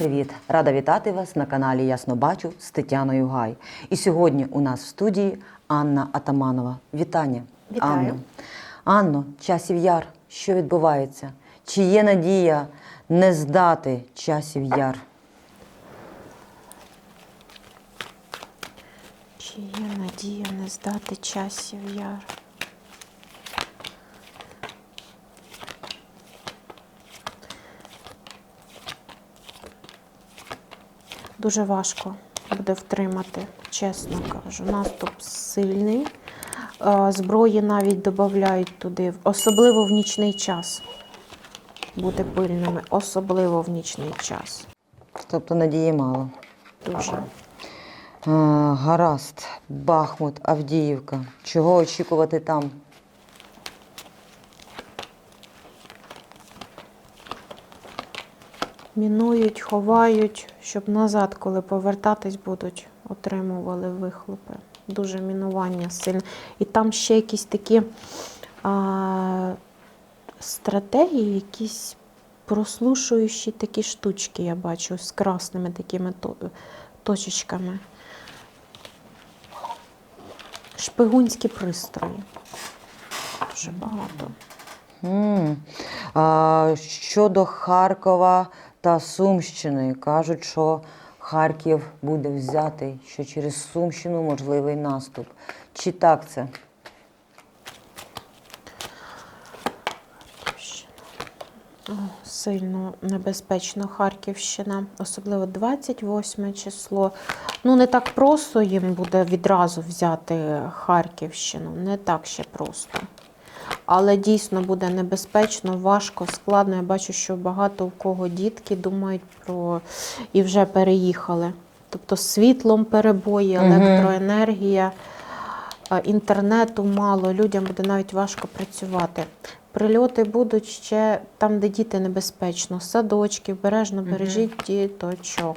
привіт! Рада вітати вас на каналі Ясно Бачу з Тетяною Гай. І сьогодні у нас в студії Анна Атаманова. Вітання. Вітаю. Анно. Анно, часів яр, що відбувається? Чи є надія не здати часів яр? Чи є надія не здати часів яр? Дуже важко буде втримати, чесно кажу. Наступ сильний. Е, Зброї навіть додають туди, особливо в нічний час. Бути пильними, особливо в нічний час. Тобто надії мало. Дуже. А, гаразд, Бахмут, Авдіївка. Чого очікувати там? Мінують, ховають, щоб назад, коли повертатись будуть, отримували вихлопи. Дуже мінування сильне. І там ще якісь такі а, стратегії, якісь прослушуючі такі штучки, я бачу, з красними такими точечками. Шпигунські пристрої. Дуже багато. М. А, щодо Харкова та Сумщини, кажуть, що Харків буде взятий, що через Сумщину можливий наступ. Чи так це? Сильно небезпечно Харківщина, особливо 28 число. Ну, не так просто їм буде відразу взяти Харківщину, не так ще просто. Але дійсно буде небезпечно, важко, складно. Я бачу, що багато у кого дітки думають про і вже переїхали. Тобто світлом перебої, електроенергія, інтернету мало, людям буде навіть важко працювати. Прильоти будуть ще там, де діти небезпечно, садочки, бережно бережіть діточок,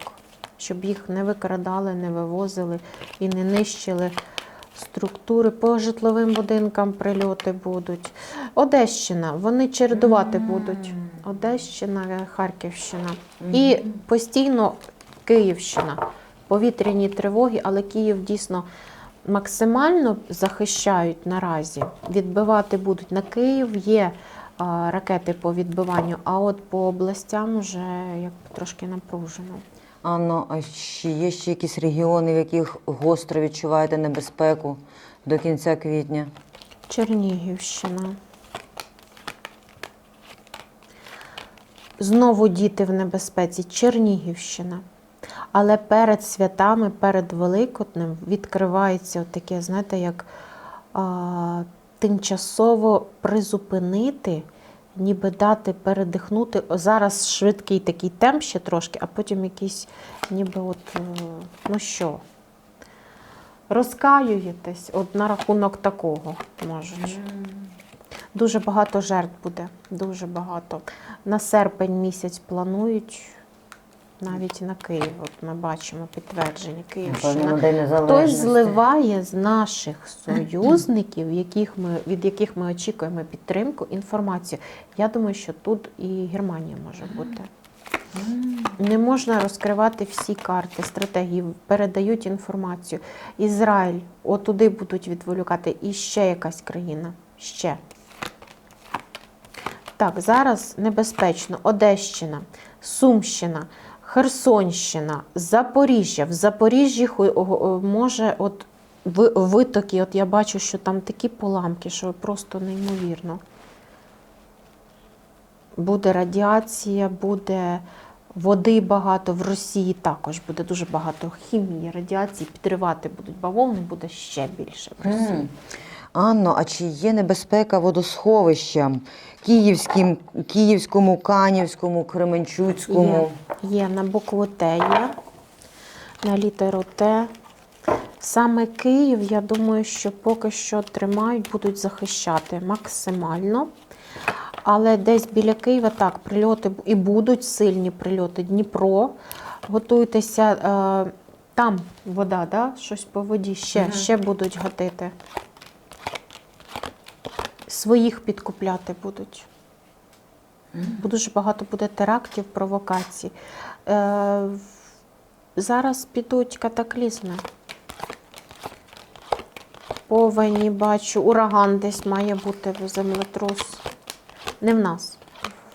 щоб їх не викрадали, не вивозили і не нищили структури. По житловим будинкам прильоти будуть. Одещина, вони чередувати будуть. Одещина, Харківщина. І постійно Київщина. Повітряні тривоги, але Київ дійсно максимально захищають наразі. Відбивати будуть на Київ. Є ракети по відбиванню, а от по областям вже як трошки напружено. Анно, а чи є ще якісь регіони, в яких гостро відчуваєте небезпеку до кінця квітня? Чернігівщина. Знову діти в небезпеці. Чернігівщина. Але перед святами, перед Великоднем відкривається таке, знаєте, як а, тимчасово призупинити, ніби дати передихнути. Зараз швидкий такий темп ще трошки, а потім якийсь, ніби от, е, ну що, розкаюєтесь от на рахунок такого, можуть. Дуже багато жертв буде, дуже багато. На серпень місяць планують навіть на Київ. От ми бачимо підтвердження Київщина. Хтось зливає з наших союзників, яких ми, від яких ми очікуємо підтримку, інформацію. Я думаю, що тут і Германія може бути. Не можна розкривати всі карти, стратегії, передають інформацію. Ізраїль, отуди будуть відволікати, і ще якась країна. Ще. Так, зараз небезпечно. Одещина, Сумщина, Херсонщина, Запоріжжя. В Запоріжжі може от витоки, от я бачу, що там такі поламки, що просто неймовірно. Буде радіація, буде води багато. В Росії також буде дуже багато хімії, радіації, підривати будуть бавовни, буде ще більше в Росії. Анно, а чи є небезпека водосховищам Київським, Київському, Канівському, Кременчуцькому? Є, є на букву Т є, на літеру Т. Саме Київ, я думаю, що поки що тримають, будуть захищати максимально. Але десь біля Києва так, прильоти і будуть сильні прильоти. Дніпро. Готуйтеся, е, там вода, да? щось по воді ще, Мгм. ще будуть гатити. Своїх підкупляти будуть. Дуже багато буде терактів, провокацій. Е, зараз підуть катаклізми. Повені бачу, ураган десь має бути землетрус. Не в нас,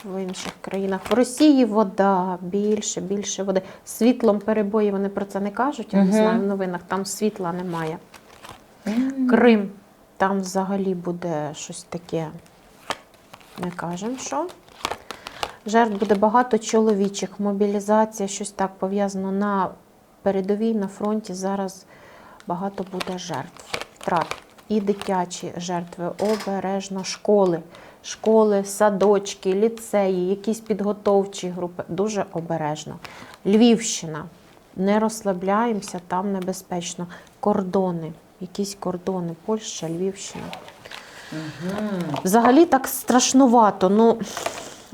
в інших країнах. В Росії вода, більше, більше води. Світлом перебої вони про це не кажуть, я не знаю в новинах, там світла немає. Крим, там взагалі буде щось таке. Не кажемо, що. Жертв буде багато чоловічих, мобілізація, щось так пов'язано на передовій, на фронті. Зараз багато буде жертв, втрат. І дитячі жертви, обережно, школи, школи, садочки, ліцеї, якісь підготовчі групи. Дуже обережно. Львівщина. Не розслабляємося, там небезпечно. Кордони, якісь кордони, Польща, Львівщина. Взагалі так страшнувато. Ну,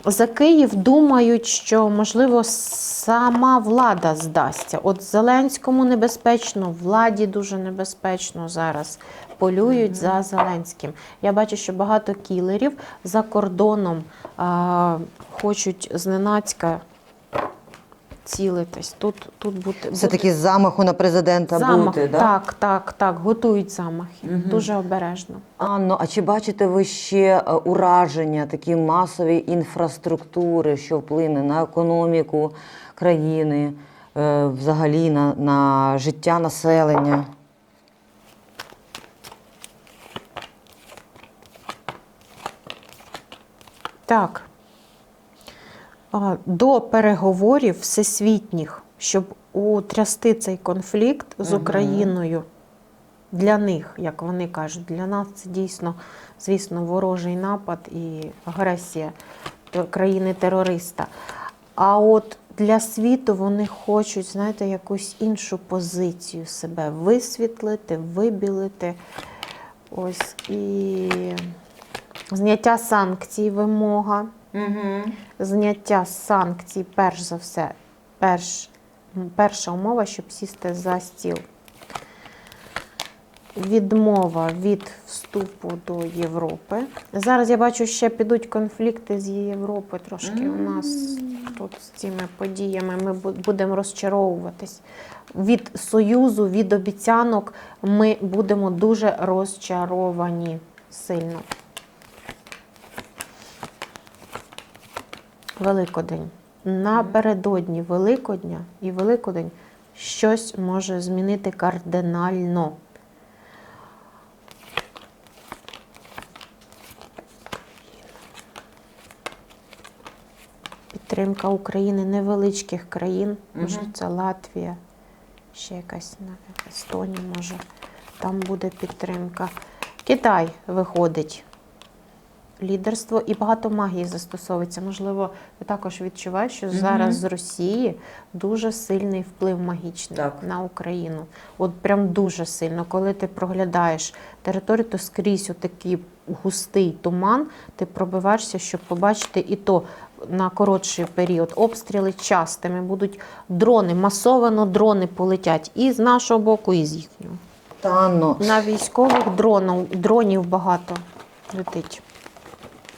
за Київ думають, що можливо сама влада здасться. От Зеленському небезпечно, владі дуже небезпечно зараз. Полюють за Зеленським. Я бачу, що багато кілерів за кордоном а, хочуть зненацька цілитись. Тут, тут бути, Все таки замаху на президента замах. бути, да? Так, так, так. Готують замахи. Мгм. Дуже обережно. Анно, а чи бачите ви ще е, ураження такі масові інфраструктури, що вплине на економіку країни, е, взагалі на, на життя населення? Так. До переговорів всесвітніх, щоб утрясти цей конфлікт з Україною для них, як вони кажуть, для нас це дійсно, звісно, ворожий напад і агресія країни-терориста. А от для світу вони хочуть, знаєте, якусь іншу позицію себе висвітлити, вибілити. Ось і зняття санкцій вимога. Угу. Зняття санкцій, перш за все, перш, перша умова, щоб сісти за стіл. Відмова від вступу до Європи. Зараз я бачу, ще підуть конфлікти з Європи трошки. У нас тут з цими подіями ми будемо розчаровуватись. Від Союзу, від обіцянок ми будемо дуже розчаровані сильно. Великодень. Напередодні Великодня і Великодень щось може змінити кардинально. Підтримка України невеличких країн, може це Латвія, ще якась Естонія, може, там буде підтримка. Китай виходить лідерство і багато магії застосовується. Можливо, ти також відчуваєш, що зараз з Росії дуже сильний вплив магічний Так. на Україну. От прям дуже сильно. Коли ти проглядаєш територію, то скрізь отакий густий туман, ти пробиваєшся, щоб побачити і то на коротший період. Обстріли частими будуть дрони, масовано дрони полетять і з нашого боку, і з їхнього. Та Анно, На військових дронів, дронів багато летить.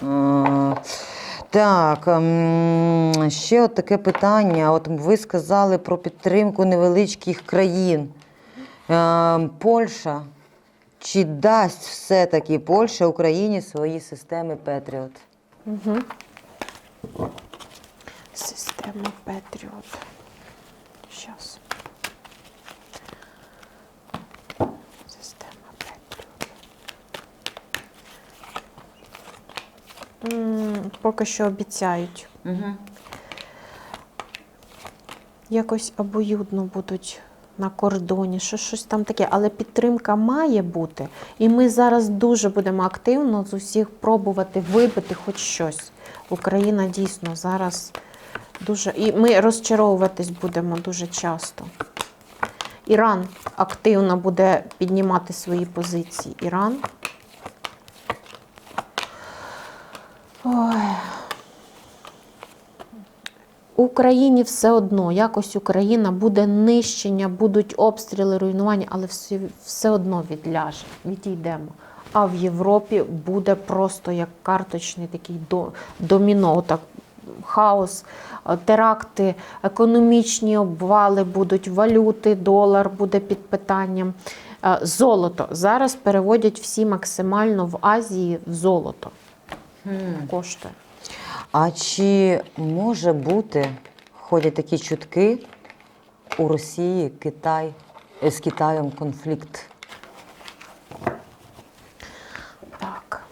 Е, Так, ем, ще от таке питання. От ви сказали про підтримку невеличких країн. Е, Польща. Чи дасть все-таки Польща Україні свої системи Петріот? Угу. Система Петріот. Щас. Система Петріот. М, Поки що обіцяють. Угу. Якось обоюдно будуть на кордоні, що щось там таке. Але підтримка має бути. І ми зараз дуже будемо активно з усіх пробувати вибити хоч щось. Україна дійсно зараз дуже. І ми розчаровуватись будемо дуже часто. Іран активно буде піднімати свої позиції. Іран. Ой. Україні все одно, якось Україна буде нищення, будуть обстріли, руйнування, але все, все одно відляже, відійдемо. А в Європі буде просто як карточний такий до, доміно. Отак хаос, теракти, економічні обвали будуть, валюти, долар буде під питанням. Е, Золото. Зараз переводять всі максимально в Азії в золото. Коштує. А чи може бути, ходять такі чутки, у Росії Китай з Китаєм конфлікт? Так.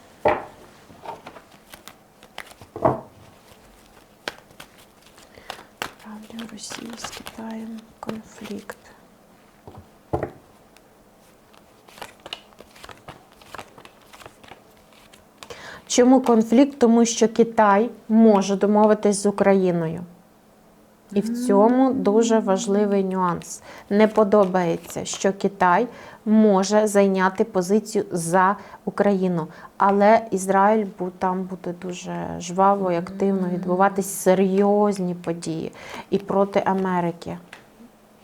Правда, Росії з Китаєм конфлікт. Чому конфлікт? Тому що Китай може домовитись з Україною. І в цьому дуже важливий нюанс. Не подобається, що Китай може зайняти позицію за Україну, але Ізраїль там буде дуже жваво і активно відбуватись серйозні події. І проти Америки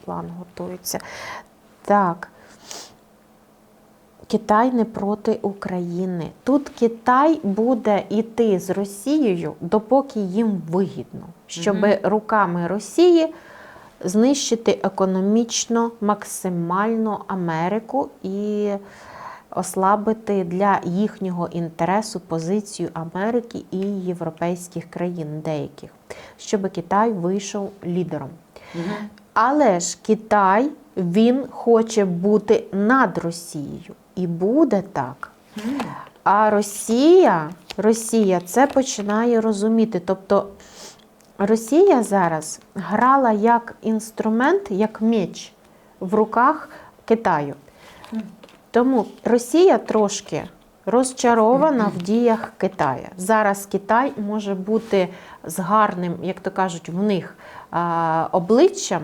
план готується. Так. Китай не проти України. Тут Китай буде йти з Росією, допоки їм вигідно, щоб руками Росії знищити економічно максимально Америку і ослабити для їхнього інтересу позицію Америки і європейських країн деяких, щоб Китай вийшов лідером. Але ж Китай він хоче бути над Росією. І буде так. А Росія, Росія це починає розуміти. Тобто Росія зараз грала як інструмент, як меч в руках Китаю. Тому Росія трошки розчарована в діях Китаю. Зараз Китай може бути з гарним, як то кажуть, в них обличчям,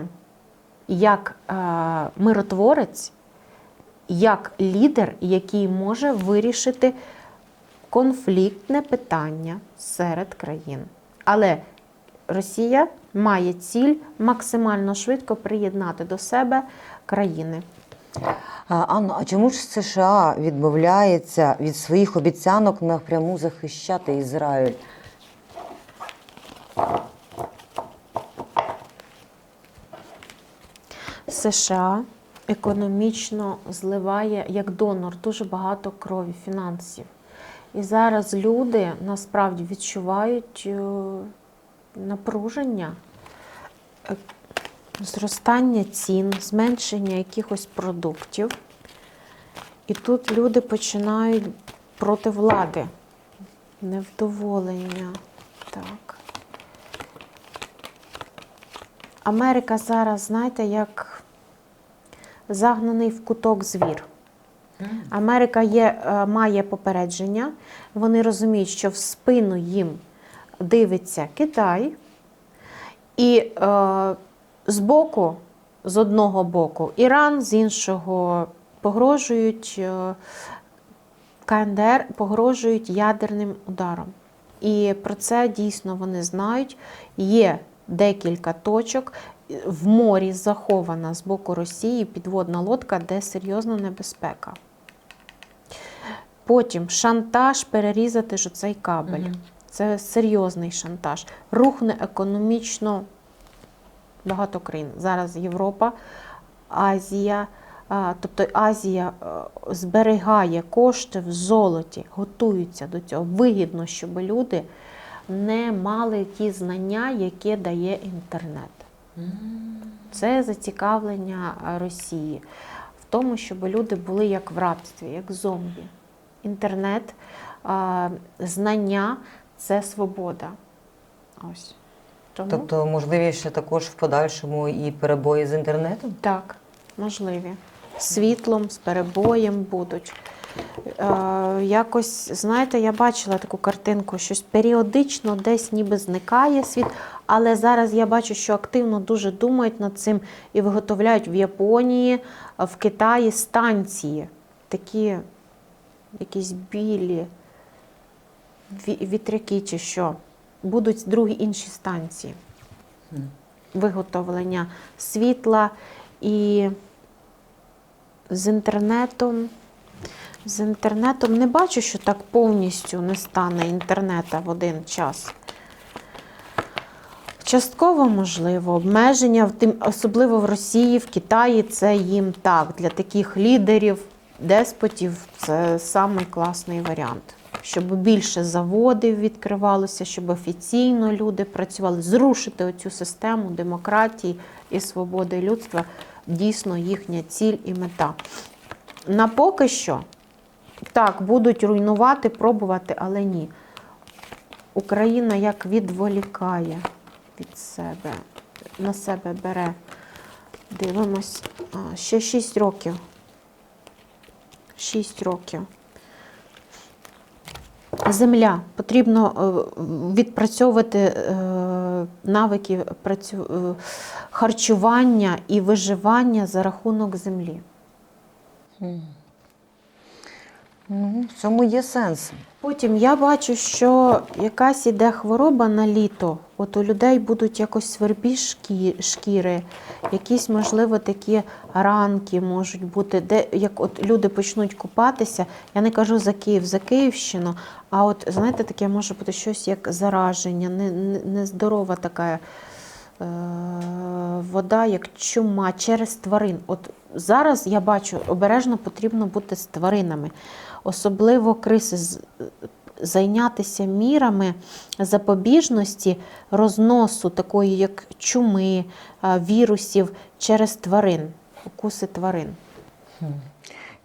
як миротворець, як лідер, який може вирішити конфліктне питання серед країн. Але Росія має ціль максимально швидко приєднати до себе країни. А, Анно, а чому ж США відмовляється від своїх обіцянок напряму захищати Ізраїль? США економічно зливає як донор дуже багато крові, фінансів. І зараз люди насправді відчувають е, напруження, е, зростання цін, зменшення якихось продуктів. І тут люди починають проти влади. Невдоволення. Так. Америка зараз, знаєте, як загнаний в куток звір. Америка є, е, має попередження. Вони розуміють, що в спину їм дивиться Китай. І е, з боку, з одного боку, Іран, з іншого погрожують е, КНДР, погрожують ядерним ударом. І про це дійсно вони знають. Є декілька точок. В морі захована з боку Росії підводна лодка, де серйозна небезпека. Потім шантаж перерізати ж цей кабель. Це серйозний шантаж. Рухне економічно багато країн. Зараз Європа, Азія. Тобто Азія е, зберігає кошти в золоті, готуються до цього. Вигідно, щоб люди не мали ті знання, які дає інтернет. Це зацікавлення Росії в тому, щоб люди були як в рабстві, як зомбі. Інтернет, знання це свобода. Ось. Тому Тобто, можливі ще також в подальшому і перебої з інтернетом? так, можливі. Світлом, з перебоєм будуть. Е, якось, знаєте, я бачила таку картинку, щось періодично десь ніби зникає світ, але зараз я бачу, що активно дуже думають над цим і виготовляють в Японії, в Китаї станції. Такі якісь білі ві- вітряки чи що. Будуть другі інші станції виготовлення світла і з інтернетом. З інтернетом не бачу, що так повністю не стане інтернета в один час. Частково можливо, обмеження, особливо в Росії, в Китаї, це їм так. Для таких лідерів, деспотів це самий класний варіант. Щоб більше заводів відкривалося, щоб офіційно люди працювали, зрушити оцю систему демократії і свободи людства дійсно їхня ціль і мета. На поки що так, будуть руйнувати, пробувати, але ні. Україна як відволікає від себе, на себе бере. Дивимось. А, ще 6 років. 6 років. Земля. Потрібно е, відпрацьовувати е, навики е, харчування і виживання за рахунок землі. Ну, в цьому є сенс. Потім я бачу, що якась іде хвороба на літо. От у людей будуть якось свербі шкіри, якісь, можливо, такі ранки можуть бути, де як от люди почнуть купатися. Я не кажу за Київ, за Київщину, а от знаєте, таке може бути щось як зараження, не- не- нездорова така. е, Вода як чума через тварин. От зараз я бачу, обережно потрібно бути з тваринами, особливо криси зайнятися мірами запобіжності розносу такої, як чуми, вірусів через тварин, укуси тварин.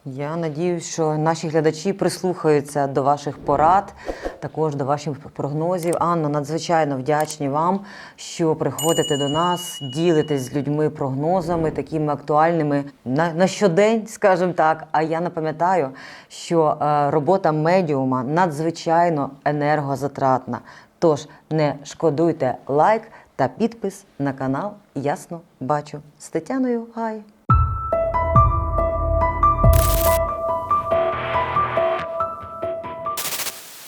Я надіюсь, що наші глядачі прислухаються до ваших порад, також до ваших прогнозів. Анно, надзвичайно вдячні вам, що приходите до нас, ділитесь з людьми прогнозами, такими актуальними на, на щодень, скажімо так. А я напам'ятаю, що е, робота медіума надзвичайно енергозатратна. Тож не шкодуйте лайк та підпис на канал Ясно бачу з Тетяною Гай.